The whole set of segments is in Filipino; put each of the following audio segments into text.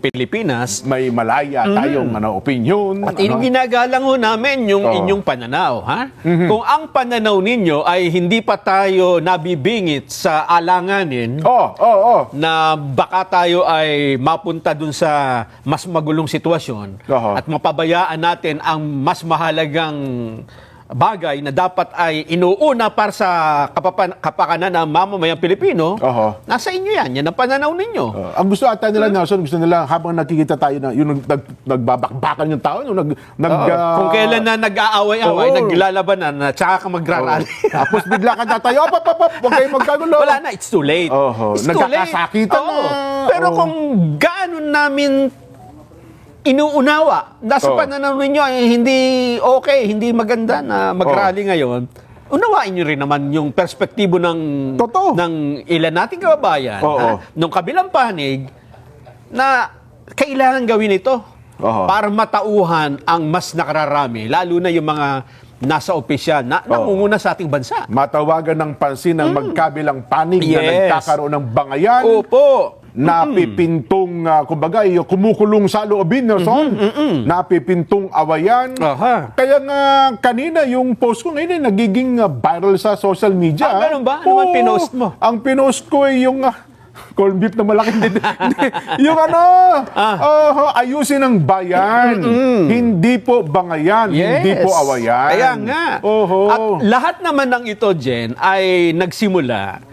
Pilipinas. May malaya tayong ano, opinion. Mm. At ano. ginagalang ho namin yung Oo. inyong pananaw, ha? Mhm. Kung ang pananaw ninyo ay hindi pa tayo nabibingit sa alanganin, Oh, oh, oh. na baka tayo ay mapunta dun sa mas magulong sitwasyon Oho. at mapabayaan natin ang mas mahalagang bagay na dapat ay inuuna para sa kapapan- kapakanan ng mamamayang Pilipino, Oho. nasa inyo yan. Yan ang pananaw ninyo. Uh, ang gusto ata nila, Nelson, gusto nila habang nakikita tayo na yung nag, nag, nagbabakbakan yung tao, yung nag, nag, Oo. ah, Kung kailan na nag-aaway-away, Oo. naglalabanan na, tsaka ka magrarally. Tapos bigla ka tatayo, op, op, op, op, huwag kayong magkagulo. Wala na, it's too late. Oho. It's too late. Nagkakasakitan Oo. na. Pero Oo. kung gaano namin inuunawa, nasa Oo. pananaw ninyo ay hindi okay, hindi maganda na mag-rally ngayon, unawain nyo rin naman yung perspektibo ng, Totoo. ng ilan nating kababayan, Oo. ha? nung kabilang panig, na kailangan gawin ito Oo. para matauhan ang mas nakararami, lalo na yung mga nasa opisyal na nangunguna sa ating bansa. Matawagan ng pansin ng magkabilang panig na. Yes. nagkakaroon ng bangayan. Opo. Napipintong, uh, kumbaga, yung kumukulong sa loobin, Nelson. Napipintong awayan. Aha. Kaya nga, kanina yung post ko ngayon ay nagiging uh, viral sa social media. Ah, ganun ba? Ano man pinost mo? Ang pinost ko ay yung uh, corned beef na malaki. Hindi. yung ano, Ah. oh, ayusin ang bayan. Hindi po bangayan, hindi po awayan. Kaya nga. Oho. At lahat naman ng ito, Jen, ay nagsimula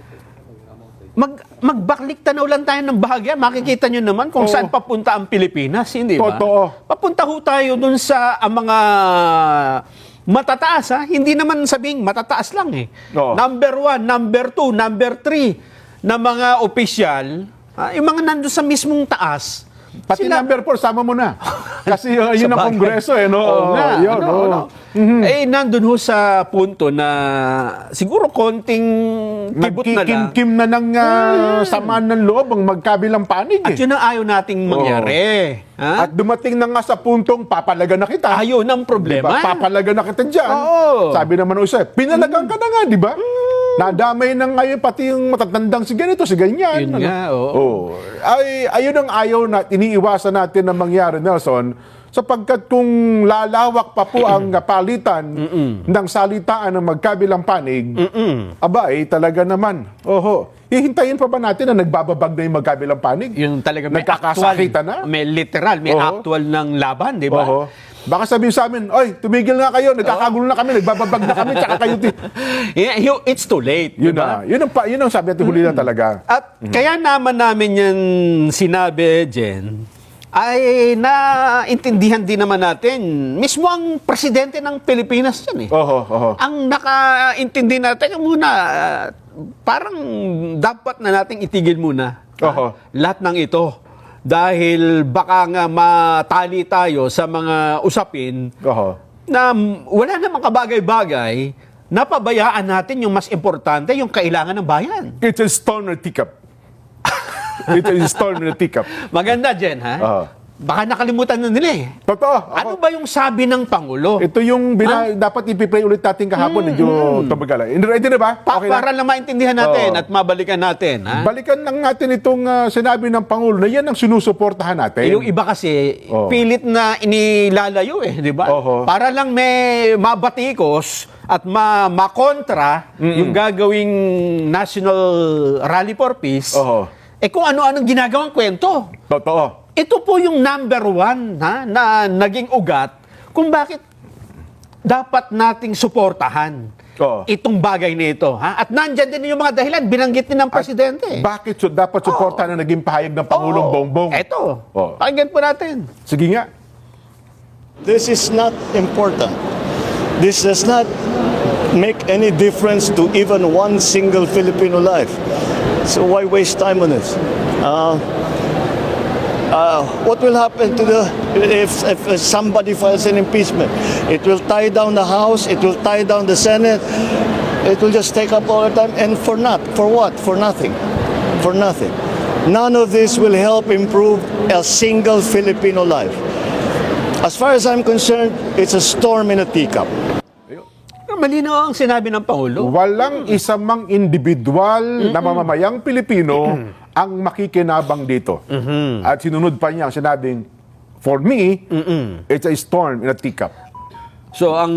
mag magbaklik tanaw lang tayo ng bahagya. Makikita nyo naman kung Oo. saan papunta ang Pilipinas, hindi ba? Totoo. Papunta ho tayo dun sa ang mga matataas, ha? Hindi naman sabing matataas lang eh. Oo. Number one, number two, number three na mga opisyal, ha? yung mga nandun sa mismong taas, Pati sila- number 4, sama mo na. Kasi uh, yun ang kongreso eh, no? Oo nga. Yun, ano, oo. ano. Eh, nandun ho sa punto na siguro konting kibot na lang. Nagkikim-kim na ng uh, samaan ng loob ang magkabilang panig At eh. yun ang ayaw nating mangyari. Ha? At dumating na nga sa puntong papalaga na kita. ayaw ng Diba? problema. Papalaga na kita dyan. Oo. Sabi naman Jose, pinalagan ka na nga, di ba? Nadamay na ngayon pati yung matatandang si ganito, si ganyan. Yun nga, oo. Oo. Ay, ayun ang ayaw na, iniiwasan natin na mangyari, Nelson, sapagkat kung lalawak pa po ang palitan ng salitaan ng magkabilang panig, aba, eh, talaga naman. Oho. Hihintayin pa ba natin na nagbababag na yung magkabilang panig? Yung talaga may Nagkakasakitan actual, na? may literal, may Oo. actual ng laban, di ba? Oho. Baka sabihin sa amin, oy, tumigil nga kayo, nagkakagulo na kami, nagbababag na kami, tsaka kayo. Ti-. Yeah, you- It's too late. Yun di ba? na. Yun ang, pa, yun ang sabi natin huli na talaga. At kaya naman namin yan sinabi, Jen, ay naintindihan din naman natin. Mismo ang presidente ng Pilipinas yan eh. Oho, oho. Ang nakaintindi natin, yung muna, parang dapat na nating itigil muna ah, Oho. lahat ng ito. Dahil baka nga matali tayo sa mga usapin Oho. na wala namang kabagay-bagay, napabayaan natin yung mas importante, yung kailangan ng bayan. It's a stone in a teacup. It's a stone in a teacup. Maganda, Jen, ha? Oo. Baka nakalimutan na nila eh. Totoo. Ako, Ano ba yung sabi ng Pangulo? Ito yung bina, dapat ipipray ulit natin kahapon. Medyo tumagala. Ready na ba? Pa- Okay na? para lang maintindihan natin Oo. at mabalikan natin, ha? Balikan lang natin itong ah, sinabi ng Pangulo na yan ang sinusuportahan natin. Eh, yung iba kasi, Oo. pilit na inilalayo eh, di ba? Oho. Para lang may mabatikos at ma makontra yung gagawing National Rally for Peace. Oho. Eh kung ano-anong ginagawang kwento. Totoo. Ito po yung number one ha, na naging ugat kung bakit dapat nating suportahan Oo. itong bagay na ito. Ha? At nandyan din yung mga dahilan, binanggit din ng Presidente. Bakit su- dapat suportahan na naging pahayag ng Pangulong Oo. Bongbong? Eto, Oo. pakinggan po natin. Sige nga. This is not important. This does not make any difference to even one single Filipino life. So why waste time on this? Uh, uh, what will happen to the if, if somebody files an impeachment? It will tie down the House. It will tie down the Senate. It will just take up all the time, and for not for what? For nothing. For nothing. None of this will help improve a single Filipino life. As far as I'm concerned, it's a storm in a teacup. Malinaw ang sinabi ng Pangulo. Walang isa mang individual na mamamayang Pilipino ang makikinabang dito. Mhm. At sinunod pa niya ang sinabing, for me, it's a storm in a teacup. So, ang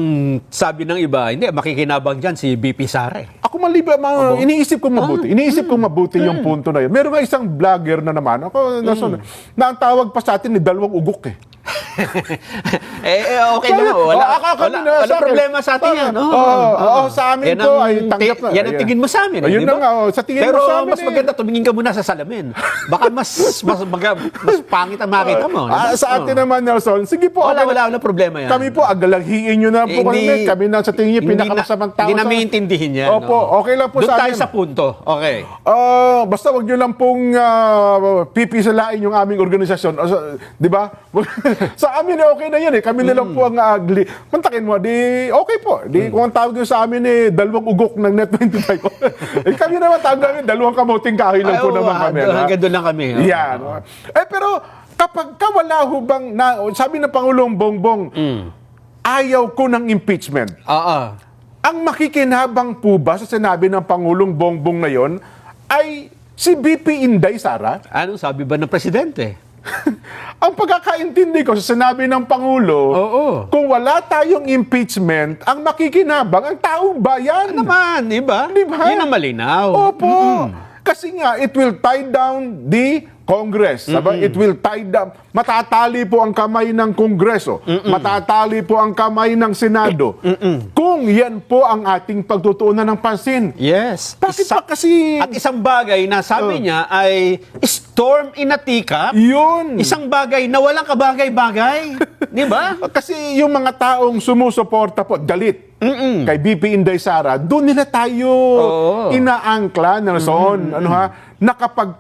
sabi ng iba, hindi, makikinabang dyan si BP Sara eh. Ako maliba, mga, iniisip kong mabuti. Iniisip kong mabuti yung punto na yun. Meron nga isang vlogger na naman, ako, nason, na ang tawag pa sa atin ni dalawang ugok eh. eh, eh, okay. Sabi- Wala, Oh, ako- ako wala, ah, wala sa problema sa atin yan. Oo, Oh, oo, oo, sa amin Yan po ang ay tanggap na. Yan ang tingin mo sa amin. eh, Ayun di na nga, oh, sa tingin mo Pero sa amin mas eh. maganda tumingin ka muna sa salamin. Baka mas mas, maga, mas pangit ang makita mo. Ah, sa atin Oh. naman, Nelson, sige po. Wala, wala, wala problema yan. Kami po, agalaghiin nyo na po Eh, kami. Kami na sa tingin hindi pinakamasamang na- tao. Hindi namin intindihin yan. Opo, okay lang po Doon sa tayo amin. sa punto. Okay. Ah, basta wag niyo lang pong ah, pipisalain yung aming organisasyon. Ah, di ba? sa amin, eh, okay na yan eh. Kami na lang po ang ugly. Mantakin mo, di okay po. Di, Kung ang tawag nyo sa amin eh, dalawang ugok ng Net25. eh, kami naman tawag namin, dalawang kamuting kahoy lang po Ay, naman oo, kami. ha? hanggang doon lang kami, oh. Yan. Eh, pero kapag ka wala ho bang, na, sabi ng Pangulong Bongbong, Mm. ayaw ko ng impeachment. Oo. Ang makikinabang po ba sa sinabi ng Pangulong Bongbong na yon ay si BP Inday Sara? Anong sabi ba ng presidente? ang pagkakaintindi ko sa sinabi ng Pangulo, Oo. kung wala tayong impeachment, ang makikinabang ang taong bayan. Naman, di ba? Di ba? Yun ang malinaw. Opo. Kasi nga, it will tie down the Congress. Saba, It will tie down. Matatali po ang kamay ng Kongreso. Matatali po ang kamay ng Senado. Kung yan po ang ating pagtutuunan ng pansin. Yes. Bakit Isa- pa kasi... At isang bagay na sabi Oh. niya ay storm in a teacup. yun. Isang bagay na walang kabagay-bagay. di ba? Kasi yung mga taong sumusuporta po, galit kay BP Inday Sara, doon nila tayo Oo. inaangkla, Nelson. Ano ha? Na kapag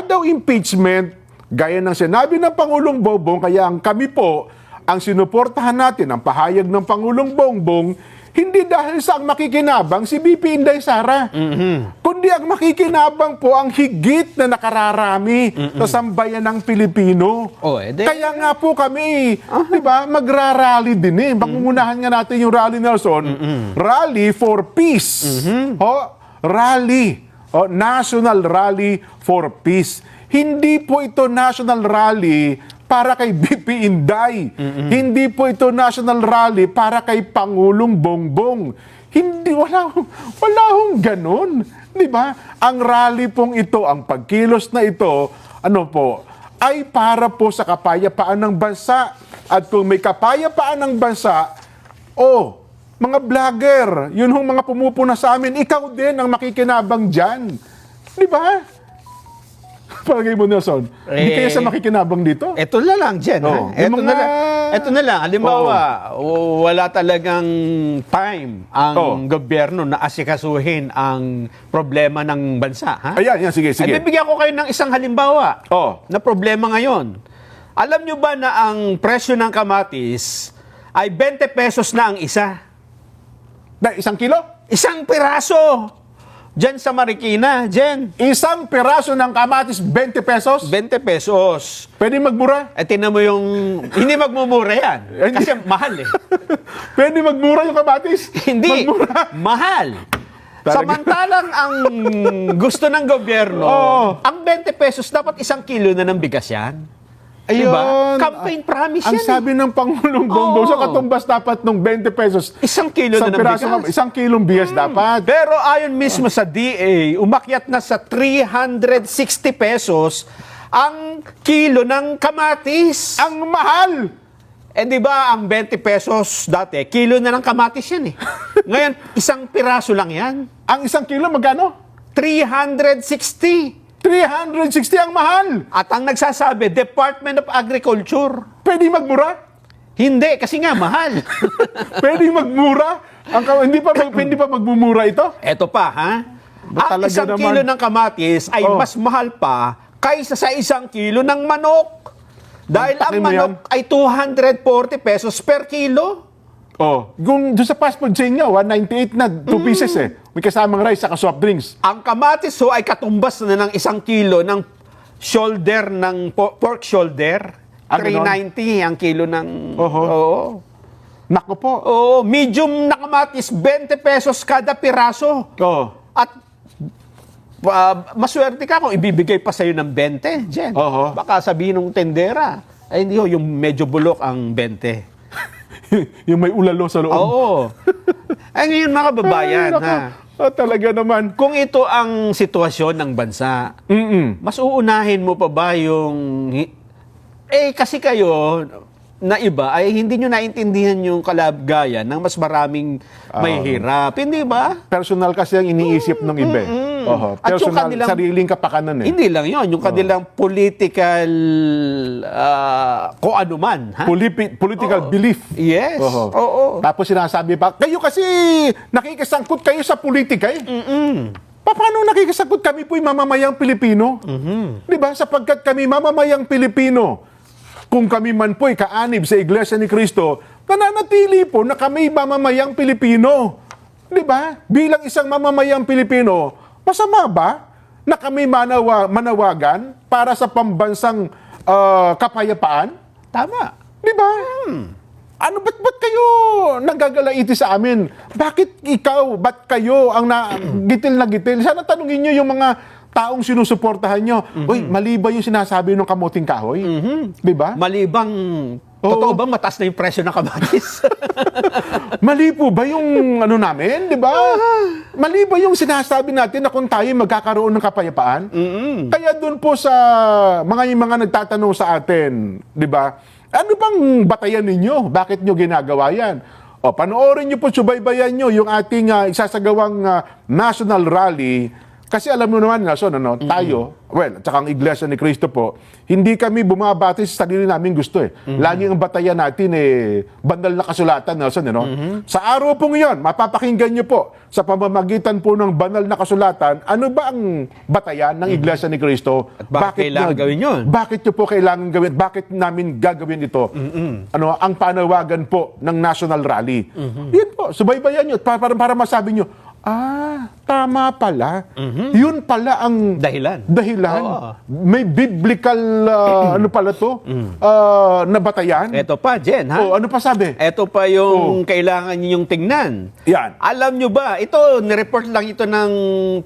daw impeachment, gaya ng sinabi ng Pangulong Bongbong, kaya ang kami po, ang sinuportahan natin, ang pahayag ng Pangulong Bongbong, hindi dahil sa ang makikinabang si BP Inday Sara, kundi ang makikinabang po ang higit na nakararami sa sambayan ng Pilipino. Oh, eh, di- Kaya nga po kami, di ba, magra-rally din eh. Pangungunahan nga natin yung rally, Nelson. Rally for peace. Ho, rally. O, National Rally for Peace. Hindi po ito national rally para kay BP Inday. Hindi po ito national rally para kay Pangulong Bongbong. Hindi, wala, wala hong ganun. Di ba? Ang rally pong ito, ang pagkilos na ito, ano po, ay para po sa kapayapaan ng bansa. At kung may kapayapaan ng bansa, oh, mga vlogger, yun hong mga pumupuna sa amin, ikaw din ang makikinabang dyan. Di ba? Palagay mo, Nelson, hindi Eh, kaya sa makikinabang dito? Ito na lang, Jen. Oo. ha? Ito, Yung na mga- lang. Ito na lang. Halimbawa, w- wala talagang time ang Oo. gobyerno na asikasuhin ang problema ng bansa. Ha? Ayan, yan, sige, Ay, sige. bibigyan ko kayo ng isang halimbawa Oh. na problema ngayon. Alam nyo ba na ang presyo ng kamatis ay 20 pesos na ang isa? Na, isang kilo? Isang piraso! Diyan sa Marikina, Jen. Isang piraso ng kamatis, 20 pesos? 20 pesos. Pwede magmura? Eh, tinan mo yung... Hindi magmumura yan. Kasi mahal eh. Pwede magmura yung kamatis? Hindi. Magmura? Mahal. Talaga? Samantalang ang gusto ng gobyerno, Oo. ang 20 pesos, dapat isang kilo na ng bigas yan. Diba? Campaign promise Ang yan eh. sabi ng Pangulong Bongbong, Oo. sa katumbas dapat nung 20 pesos. Isang kilo isang na ng bigas. isang kilong bigas dapat. Pero ayon mismo sa DA, umakyat na sa 360 pesos ang kilo ng kamatis. Ang mahal! Eh di ba ang 20 pesos dati, kilo na ng kamatis yan eh. Ngayon, isang piraso lang yan. Ang isang kilo, magkano? 360. 360 ang mahal! At ang nagsasabi, Department of Agriculture. Pwede magmura? Hindi, kasi nga mahal. Pwede magmura? Ang, hindi pa mag, hindi pa magmumura ito? Eto pa, ha? Ba Ang isang naman? kilo ng kamatis ay Oh. mas mahal pa kaysa sa isang kilo ng manok. Dahil ang manok ay 240 pesos per kilo. Oh, kung doon sa fast food chain niya, 198 na, 2 pieces eh. May kasamang rice, saka soft drinks. Ang kamatis ho ay katumbas na ng isang kilo ng shoulder ng po- pork shoulder. Ah, ganon? 390 ang kilo ng... Oho. Oo. Nako po. Oo, medium na kamatis, 20 pesos kada piraso. Oh. At pa, maswerte ka kung ibibigay pa sa'yo ng 20, Jen. Oho. Baka sabihin ng tendera, ay hindi ho, yung medyo bulok ang 20. yung may ulalo sa loob. Oo. ay ngayon mga kababayan, Ay, ha, Ah, talaga naman. kung ito ang sitwasyon ng bansa, Mm-mm. mas uunahin mo pa ba yung... Eh, kasi kayo, na iba, ay hindi nyo naintindihan yung kalagayan ng mas maraming may hirap. Hindi ba? Personal kasi ang iniisip ng iba. eh. Oho. At yung Personal, kanilang- sariling kapakanan eh. Hindi lang yon yung kanilang political ah, kung ano man. Ha? Polipi- political belief. yes. Oo. Tapos sinasabi pa, kayo kasi nakikisangkot kayo sa politika eh. Pa- Paano nakikisangkot kami po'y mamamayang Pilipino? Di ba? Sapagkat kami mamamayang Pilipino, kung kami man po'y kaanib sa Iglesia ni Cristo, nananatili po na kami mamamayang Pilipino. Di ba? Bilang isang mamamayang Pilipino, masama ba na kami manawa, manawagan para sa pambansang ah, kapayapaan? Tama. Di ba? Ano, ba't, ba't kayo nagagalaiti sa amin? Bakit ikaw, ba't kayo ang na, gitil na gitil? Sana tanungin nyo yung mga taong sinusuportahan nyo. Uy, mali ba yung sinasabi ng kamuting kahoy? Di ba? Malibang, totoo bang mataas na yung presyo ng kamatis? Mali po ba yung ano namin? Di ba? Mali ba yung sinasabi natin na kung tayo magkakaroon ng kapayapaan? Kaya doon po sa mga yung mga nagtatanong sa atin, di ba? Ano bang batayan ninyo? Bakit nyo ginagawa yan? O, panoorin nyo po, subaybayan nyo yung ating ah, isasagawang ah, national rally. Kasi alam mo naman, Nason, ano, tayo, well, at saka ang Iglesia ni Cristo po, hindi kami bumabati sa sarili namin gusto eh. Lagi ang batayan natin eh, bandal na kasulatan, Nelson, ano? Sa araw pong iyon, mapapakinggan nyo po, sa pamamagitan po ng banal na kasulatan, ano ba ang batayan ng Iglesia ni Cristo? At bakit kailangan nyo- gawin yun? Bakit nyo po kailangan gawin? Bakit namin gagawin ito? Ano, ang panawagan po ng National Rally. Yun po, subaybayan nyo para, para, para masabi nyo, ah, tama pala. Yun pala ang Dahilan. dahilan. Oo. May biblical, ah, ano pala to, Ah, na batayan. Eto pa, Jen, ha? Oh, ano pa sabi? Ito pa yung kailangan ninyong tingnan. Yan. Alam nyo ba, ito, nireport lang ito ng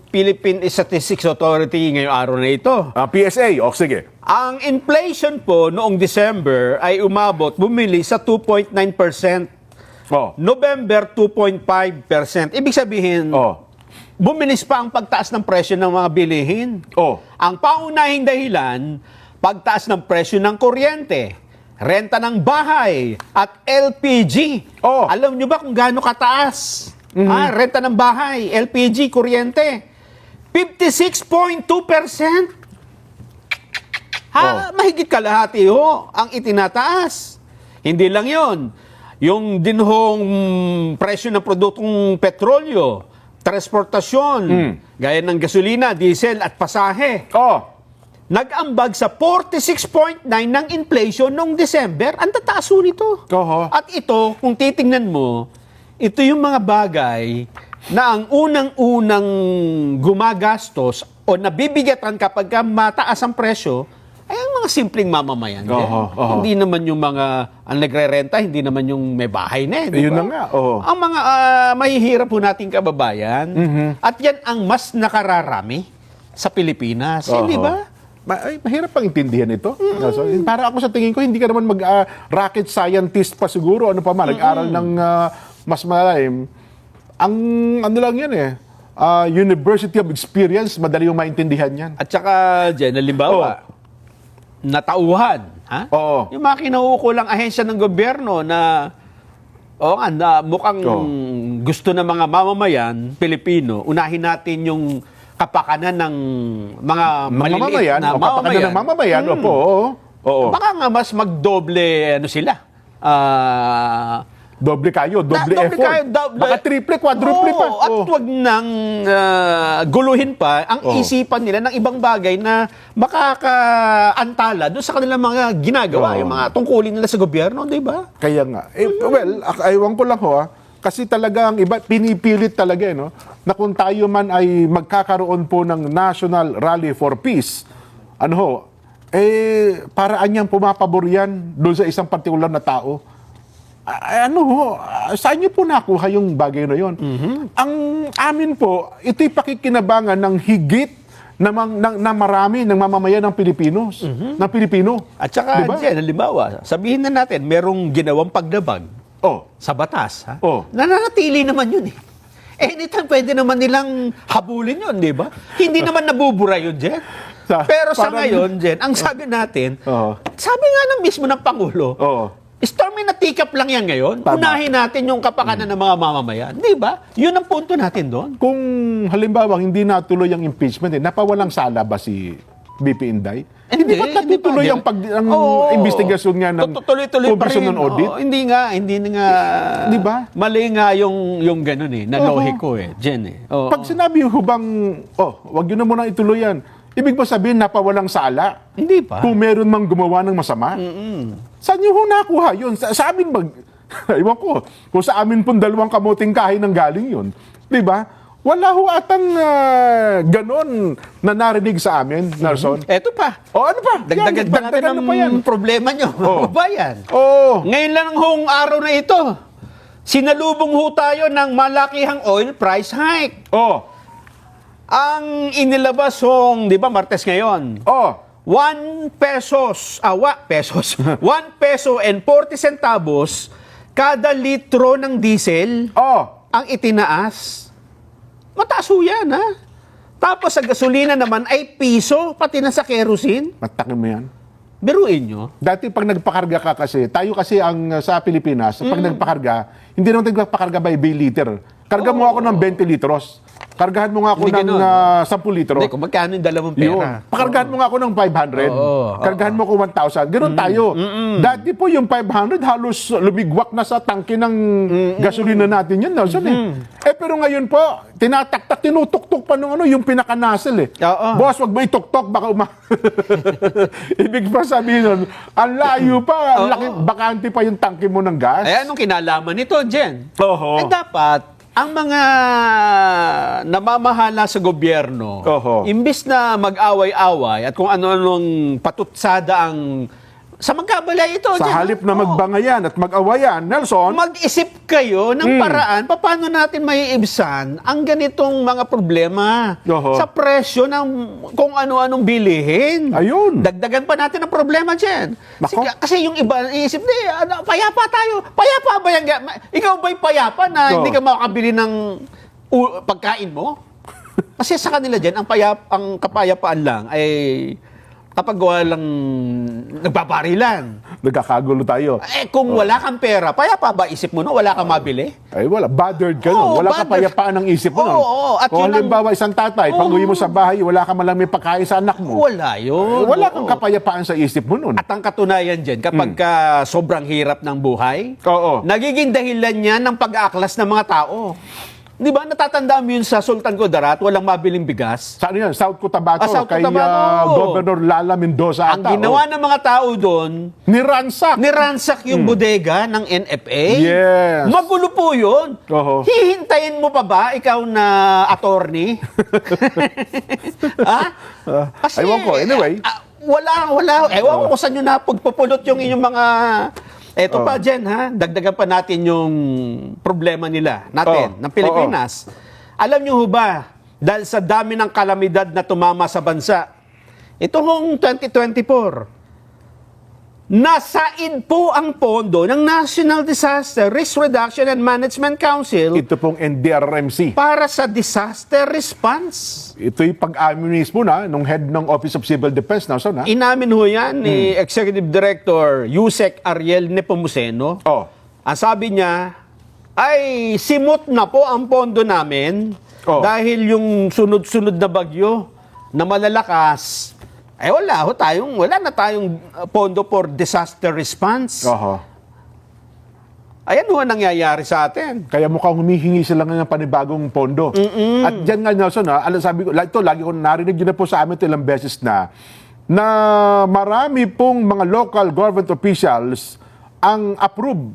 Philippine Statistics Authority ngayong araw na ito. Ah, PSA, o sige. Ang inflation po noong December ay umabot, bumili sa 2.9%. Oh. November, 2.5%. Ibig sabihin, Oh. bumilis pa ang pagtaas ng presyo ng mga bilihin. Oh. Ang paunahing dahilan, pagtaas ng presyo ng kuryente, renta ng bahay, at LPG. Oh. Alam nyo ba kung gaano kataas? Ah, renta ng bahay, LPG, kuryente. 56.2%. Ha, mahigit kalahati ho ang itinataas. Hindi lang yon. Yung dinhong presyo ng produktong petrolyo, transportasyon, gaya ng gasolina, diesel at pasahe, Oh. nag-ambag sa 46.9 ng inflation noong December. Ang tataas nito. Oho. At ito, kung titingnan mo, ito yung mga bagay na ang unang-unang gumagastos o nabibigatan kapag ka mataas ang presyo ay ang mga simpleng mamamayan. din. Oho, oho. Hindi naman yung mga ang nagre-renta, hindi naman yung may bahay na. eh, di Yun ba? na nga, oho. Ang mga ah, mahihirap po nating kababayan Mhm. at yan ang mas nakararami sa Pilipinas. Hindi Oo. ba? Ma- ay, mahirap pang intindihan ito. So, para ako sa tingin ko, hindi ka naman mag ah, scientist pa siguro. Ano pa man, nag-aral ng ah, mas malalim. Ang ano lang yan eh, ah, University of Experience, madali yung maintindihan yan. At saka, Jen, halimbawa, natauhan. Ha? Oo. Yung mga kinauukulang ahensya ng gobyerno na Oo nga, na mukhang Oo. gusto ng mga mamamayan, Pilipino, unahin natin yung kapakanan ng mga Mga maliliit mamamayan, na o kapakanan ng mamamayan, Hmm. opo, oo. oo. Baka nga mas magdoble ano sila. Ah, Doble kayo, doble, Na- effort. kayo, doble- Baka triple, quadruple Oo, pa. At Oo. wag nang ah, guluhin pa ang Oo. isipan nila ng ibang bagay na makakaantala doon sa kanilang mga ginagawa, Oo. yung mga tungkulin nila sa gobyerno, di ba? Kaya nga. Eh, well, aywan ko lang ho ah. Kasi talaga ang iba, pinipilit talaga eh, no? na kung tayo man ay magkakaroon po ng National Rally for Peace, ano ho, eh, paraan niyang pumapabor yan doon sa isang partikular na tao. Ah, ano ho, ah, saan niyo po nakuha yung bagay na yon? Ang amin po, ito'y pakikinabangan ng higit na, mang- na, na marami ng mamamayan ng Pilipinos, ng Pilipino. At saka, Diba? Jen, halimbawa, sabihin na natin, merong ginawang pagdabag Oh, sa batas. Ha? Oh. Nananatili naman yun eh. Eh, anytime pwede naman nilang habulin yun, di ba? Hindi naman nabubura yun, Jen. Sa- Pero sa parang- ngayon, Jen, ang sabi natin, Oo. sabi nga ng mismo ng Pangulo, Oo. Stormy na tikap lang yan ngayon. Tama. Unahin natin yung kapakanan ng mga mamamayan. Di ba? Yun ang punto natin doon. Kung halimbawa hindi natuloy ang impeachment, eh, napawalang sala ba si BP Inday? Hindi, ba natutuloy pa, ang, pag, ang Oo. investigasyon niya ng Tutuloy-tuloy pa Commission on Audit? Oo, hindi nga, hindi nga. Di ba? Mali nga yung, yung ganun eh, na lohiko eh, Jen eh. Oo. Pag sinabi hubang, oh, wag yun na muna ituloy yan. Ibig ba sabihin napawalang sala? Hindi pa. Kung meron mang gumawa ng masama? Saan nyo ho nakuha yun? Sa, sa amin mag... Ewan ko. Kung sa amin pong dalawang kamuting kahay nang galing yun. Di ba? Wala ho atang ah, ganon na narinig sa amin, Nelson. Eto pa. O ano pa? Dagdagan Yan, pa natin ang pa yan. problema nyo. Oo. Bayan. Oo. Ngayon lang hong araw na ito, sinalubong ho tayo ng malakihang oil price hike. Oh. Ang inilabas hong, di ba, Martes ngayon, Oh. 1 pesos, awa, pesos, 1 peso and 40 centavos kada litro ng diesel Oh. ang itinaas. Mataas ho yan, ha? Tapos sa gasolina naman ay piso, pati na sa kerosene. Matakin mo yan. Biruin nyo. Dati pag nagpakarga ka kasi, tayo kasi ang uh, sa Pilipinas, pag nagpakarga, hindi naman tayo nagpakarga by bay liter. Karga mo ako ng 20 litros. Kargahan mo nga ako Hindi ng ganun. uh, 10 litro. Hindi, kung magkano yung dalawang pera. Yun. Pakargahan mo nga ako ng 500. Oo, Kargahan mo ako 1,000. Ganun tayo. Dati po yung 500 halos lumigwak na sa tangke ng gasolina natin yun, Nelson. Eh. eh pero ngayon po, tinataktak, tinutuktok pa nung ano, yung pinaka-nozzle eh. Oo. Boss, wag mo ituktok, baka uma... Ibig pa sabihin nun, ang layo pa, ang laki, bakante pa yung tangke mo ng gas. Eh, anong kinalaman nito, Jen? Oho. Eh, dapat, ang mga namamahala sa gobyerno, Oho. imbis na mag-away-away at kung ano-anong patutsada ang sa magkabalay ito. Sa Jen, halip na magbangayan at mag-awayan, Nelson, Mag-isip kayo ng Hmm. paraan paano natin maiibsan ang ganitong mga problema Oho. sa presyo ng kung ano-anong bilihin. Ayun. Dagdagan pa natin ang problema dyan. Kasi, kasi yung iba, iisip, di, ano, payapa tayo. Payapa ba yan? Ikaw ba'y payapa na Oo. hindi ka makakabili ng u- pagkain mo? Kasi sa kanila dyan, ang, payap, ang kapayapaan lang ay kapag walang nagpaparilan. nagkakagulo tayo. Eh, kung wala kang pera, payapa ba isip mo no? Wala kang mabili? Ay, wala. Bothered ka nun. Oo, wala bothered. kapayapaan ng isip mo Oo, nun. oo. At Kung yun ang- halimbawa isang tatay, pag uwi mo sa bahay, wala ka malang may pagkain sa anak mo. Wala yun. Wala Oo. kang kapayapaan sa isip mo nun. At ang katunayan dyan, kapag ka sobrang hirap ng buhay, Oo. nagiging dahilan yan ng pag-aaklas ng mga tao. Di ba, natatandaan mo yun sa Sultan Kudarat, walang mabiling bigas? Sa ano yan? South Cotabato, Ah, South kay Cotabato. ah, Governor Lala Mendoza Ang ata. ginawa oh. ng mga tao doon, Niransak. niransak yung bodega ng NFA. Hmm. Yes. Magulo po yun. Oo. Hihintayin mo pa ba, ikaw na attorney? ha? Kasi, ewan ko. Anyway. ah, wala, wala. Ewan ko kung saan nyo na pagpupulot yung inyong mga... Eto pa, Jen, ha? Dagdagan pa natin yung problema nila, natin, Oo. ng Pilipinas. Alam nyo ho ba, dahil sa dami ng kalamidad na tumama sa bansa, ito hong 2024, nasaid po ang pondo ng National Disaster Risk Reduction and Management Council Ito pong NDRMC. para sa disaster response. Ito'y pag-amin mismo na nung head ng Office of Civil Defense na so na. Inamin ho yan ni Executive Director Yusek Ariel Nepomuceno. Oh. Ang sabi niya, ay simot na po ang pondo namin Oh. dahil yung sunod-sunod na bagyo na malalakas, ay wala ho tayong, wala na tayong uh, pondo for disaster response. Oho. Ayan ho ang nangyayari sa atin. Kaya mukhang humihingi sila ng panibagong pondo. At dyan nga, Nelson, ha, alam, sabi ko, ito, lagi ko narinig yun na po sa amin ito ilang beses na, na marami pong mga local government officials ang approve.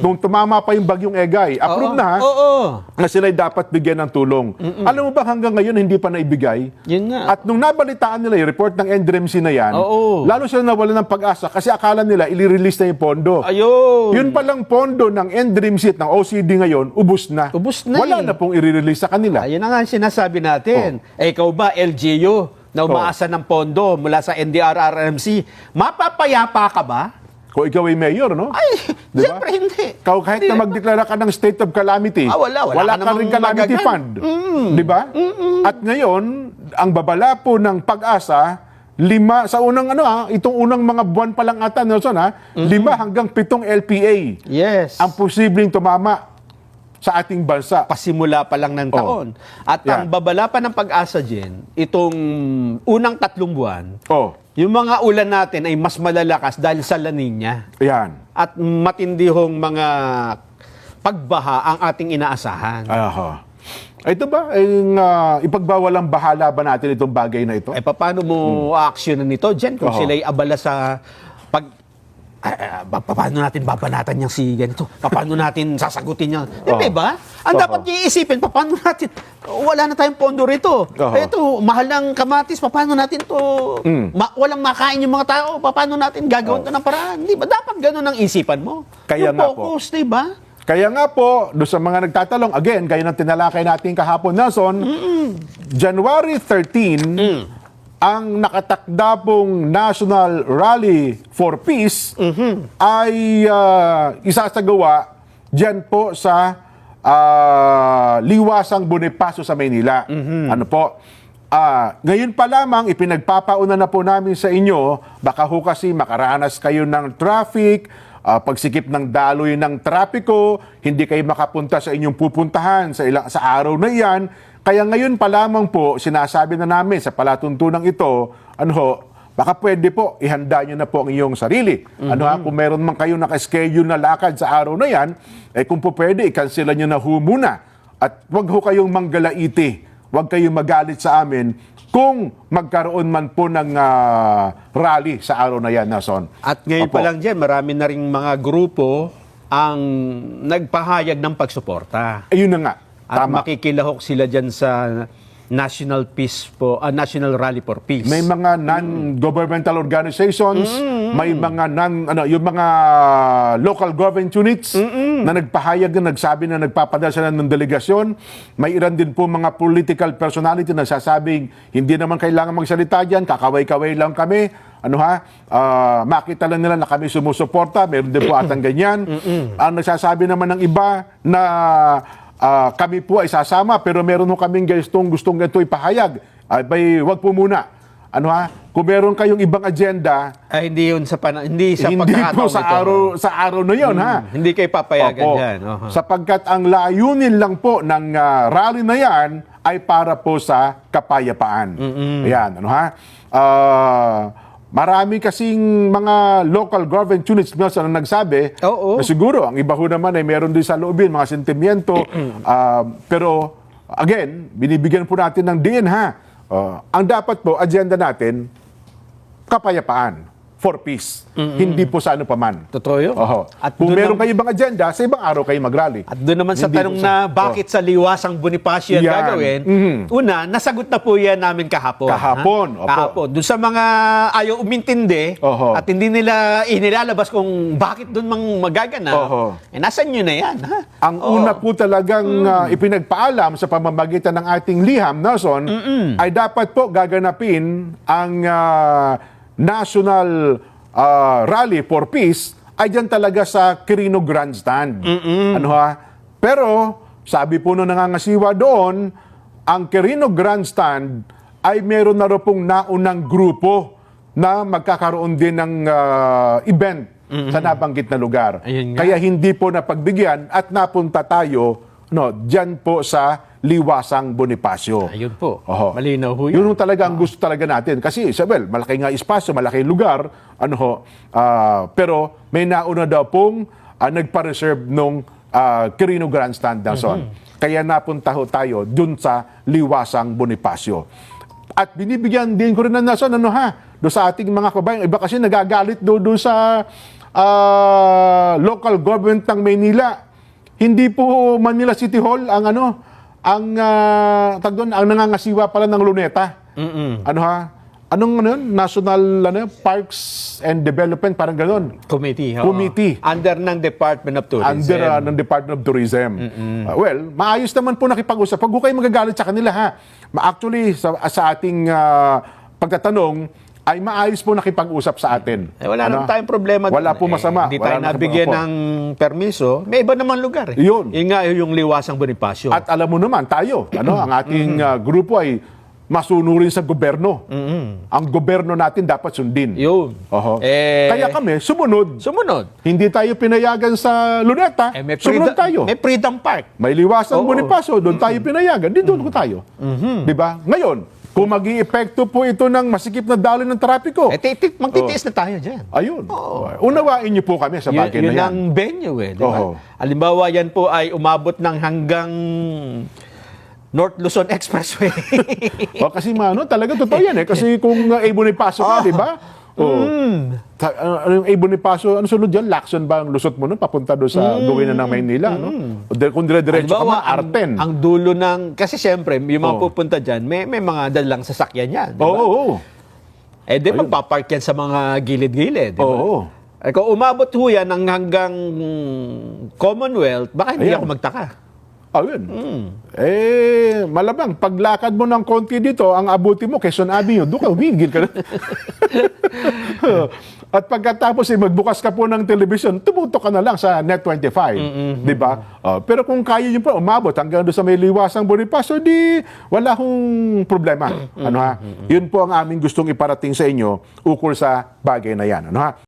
Nung tumama pa yung bagyong Egay, approve Oo. na ha, Oo. na sila'y dapat bigyan ng tulong. Alam mo ba hanggang ngayon hindi pa naibigay? Yun nga. At nung nabalitaan nila yung report ng NDRMC na yan, Oo. lalo sila nawala ng pag-asa kasi akala nila ili-release na yung pondo. Ayun. Yun palang pondo ng NDRIMC at ng OCD ngayon, ubus na. Ubus na Wala eh. na pong i-release sa kanila. Ayun na nga ang sinasabi natin. Eh, ikaw ba, LGU? na umaasa ng pondo mula sa NDRRMC, mapapayapa ka ba? Kung ikaw ay mayor, no? Ay, Di ba? siyempre hindi. Kau kahit na magdeklara ka ng state of calamity, Ah, wala. Wala ka ka rin calamity magagan. fund. Di ba? At ngayon, ang babala po ng pag-asa, lima, sa unang ano ah, itong unang mga buwan pa lang ata, Nelson ha, lima hanggang pitong LPA Yes. ang posibleng tumama sa ating bansa. pasimula pa lang ng Oh. taon. At ang Yan. babala pa ng pag-asa dyan, itong unang tatlong buwan, Oh, yung mga ulan natin ay mas malalakas dahil sa La Nina. yan. At matindi hong mga pagbaha ang ating inaasahan. Aha. Ito ba, ay, uh, ipagbawalang bahala ba natin itong bagay na ito? Eh, paano mo aaksyonan nito dyan kung Oo. sila'y abala sa pag... Ba- paano natin babanatan niyang si ganito? Paano natin sasagutin niya? Hindi Oo. ba? Ang dapat niya iisipin, paano natin? Wala na tayong pondo rito. Oo. Ito, mahal ng kamatis, paano natin to? Ma- walang makain yung mga tao, paano natin gagawin to ng paraan? Di ba? Dapat ganun ang isipan mo. Kaya yung nga po. focus, di ba? Kaya nga po, do sa mga nagtatalong, again, gaya ng tinalakay natin kahapon, Nelson, January 13, ang nakatakda pong National Rally for Peace ay ah, isasagawa dyan po sa ah, Liwasang Bonifacio sa Maynila. Ano po? Ah, ngayon pa lamang ipinagpapauna na po namin sa inyo, baka ho kasi makaranas kayo ng traffic, ah, pagsikip ng daloy ng trapiko, hindi kayo makapunta sa inyong pupuntahan sa ilang sa araw na iyan. Kaya ngayon pa lamang po sinasabi na namin sa palatuntunang ito, ano ho, baka pwede po ihanda nyo na po ang iyong sarili. Ano ha, kung meron man kayo naka-schedule na lakad sa araw na yan, eh kung po pwede, i-cancela nyo na ho muna. At wag ho kayong manggalaiti. Huwag kayong magalit sa amin kung magkaroon man po ng ah, rally sa araw na yan, Nason. At ngayon Opo. pa lang dyan, marami na rin mga grupo ang nagpahayag ng pagsuporta. Ayun na nga. At Tama. makikilahok sila dyan sa National Peace po, ah, National Rally for Peace. May mga non-governmental organizations, may mga non ano, yung mga local government units na nagpahayag na nagsabi na nagpapadala sila ng delegasyon. May ilan din po mga political personality na sasabing hindi naman kailangan magsalita diyan, kakaway-kaway lang kami. Ano ha? Ah, makita lang nila na kami sumusuporta. Meron din po atang ganyan. Ang nagsasabi naman ng iba na Ah, kami po ay sasama pero meron ho kaming gustong gustong ganito ipahayag. Ay bay, wag po muna. Ano ha? Kung meron kayong ibang agenda, Ay, hindi yun sa pana- hindi sa hindi po sa ito. araw sa araw na 'yon ha. Hindi kayo papayagan Opo. dyan. Oho. Sapagkat ang layunin lang po ng ah, rally na 'yan ay para po sa kapayapaan. Ayan, ano ha? Ah, marami kasing mga local government units na na nagsabi Oo. na siguro ang iba ho naman ay meron din sa loobin mga sentimiento. Ah, pero again binibigyan po natin ng din ha? Ah, ang dapat po agenda natin kapayapaan for peace hindi po sa ano paman Totoo yun. Oho. At Kung meron kayo ibang agenda, sa ibang araw kayo mag-rally. At doon naman sa Hindi tanong na bakit sa liwasang Bonifacio yan Yan. gagawin, Mhm. una, nasagot na po yan namin kahapon. Kahapon, ha? opo. Kahapon. Doon sa mga ayaw umintindi Oho. at hindi nila inilalabas kung bakit doon mang magaganap, Oho. eh nasan nyo na yan? Ha? Ang Oo. una po talagang ah, ipinagpaalam sa pamamagitan ng ating liham, Nelson, ay dapat po gaganapin ang ah, National ah, Rally for Peace ay dyan talaga sa Quirino Grandstand. Ano ha? Pero, sabi po nung nangangasiwa doon, ang Quirino Grandstand ay meron na rin pong naunang grupo na magkakaroon din ng ah, event sa nabanggit na lugar. Kaya hindi po napagbigyan at napunta tayo no, diyan po sa Liwasang Bonifacio. Ayun po. Oho. Malinaw ho yun. Yun talaga ang gusto talaga natin. Kasi, sa- well, malaki nga espasyo, malaki lugar, ano ho, ah, pero may nauna daw pong ah, nagpa-reserve nung ah, Quirino Grandstand Nelson. Kaya napunta ho tayo dun sa Liwasang Bonifacio. At binibigyan din ko rin ng nason, ano ha, do sa ating mga kabayan. Iba kasi nagagalit do, do sa ah, local government ng Maynila. Hindi po Manila City Hall ang ano, ang uh, tag doon, ang nangangasiwa pala ng luneta. Ano ha? Anong ano yun? National ano? Parks and Development, parang gano'n. Committee. oo. Committee. Under ng Department of Tourism. Under uh, ng Department of Tourism. Uh, well, maayos naman po nakipag-usap. Huwag ko kayo magagalit sa kanila ha. Actually, sa, sa ating uh, pagtatanong ay maayos po nakipag-usap sa atin. Eh, wala Ano? naman tayong problema. Wala dun. po masama. Eh, hindi Wala tayo na- nabigyan ng permiso. May iba naman lugar. Eh. Yun. Yun nga yung liwasang Bonifacio. At alam mo naman, tayo, ano, ang ating Mm-hmm. ah, grupo ay masunurin sa gobyerno. Ang gobyerno natin dapat sundin. Yun. Oho. Eh, Kaya kami, sumunod. Sumunod. Hindi tayo pinayagan sa luneta, Eh, may, sumunod freedom, tayo. may Freedom Park. May liwasan Oo. Bonifacio, doon tayo pinayagan, di doon ko tayo. Di ba? Ngayon, kung mag epekto po ito ng masikip na daloy ng trapiko, Eh, titit, magtitiis na tayo dyan. ayun. Unawain niyo po kami sa bagay yun na yan. ang venue eh. Di ba? Oo. Halimbawa, yan po ay umabot ng hanggang North Luzon Expressway. o, kasi mano, talaga totoo yan eh. Kasi kung uh, A. Bonifacio ka, di ba? O, Mm. ta- ano ano yung A. Bonifacio, ano sunod dyan? Lacson ba ang lusot mo nun? Papunta doon sa gawin na ng Maynila, no? O, di- Kung dire-diretso ka Mm. Man, Arten. ang, ang dulo ng... Kasi siyempre, yung mga Oo. pupunta dyan, may, may mga dalang sasakyan yan. di Oo, ba? oo, oo. Eh, di magpapark yan sa mga gilid-gilid. di ba? Oo. Eh, kung umabot ho yan ng hanggang Commonwealth, baka hindi Ayan. ako magtaka. Ayun. Hmm. Eh, malamang, paglakad mo ng konti dito, ang abuti mo, Quezon Avenue, doon ka, humigil ka na. At pagkatapos, eh, magbukas ka po ng television, tumutok ka na lang sa Net25. Di ba? Oh, pero kung kaya nyo pa umabot hanggang doon sa may liwasang Bonifacio, di wala hong problema. Ano ha? Yun po ang aming gustong iparating sa inyo ukol sa bagay na yan. Ano ha?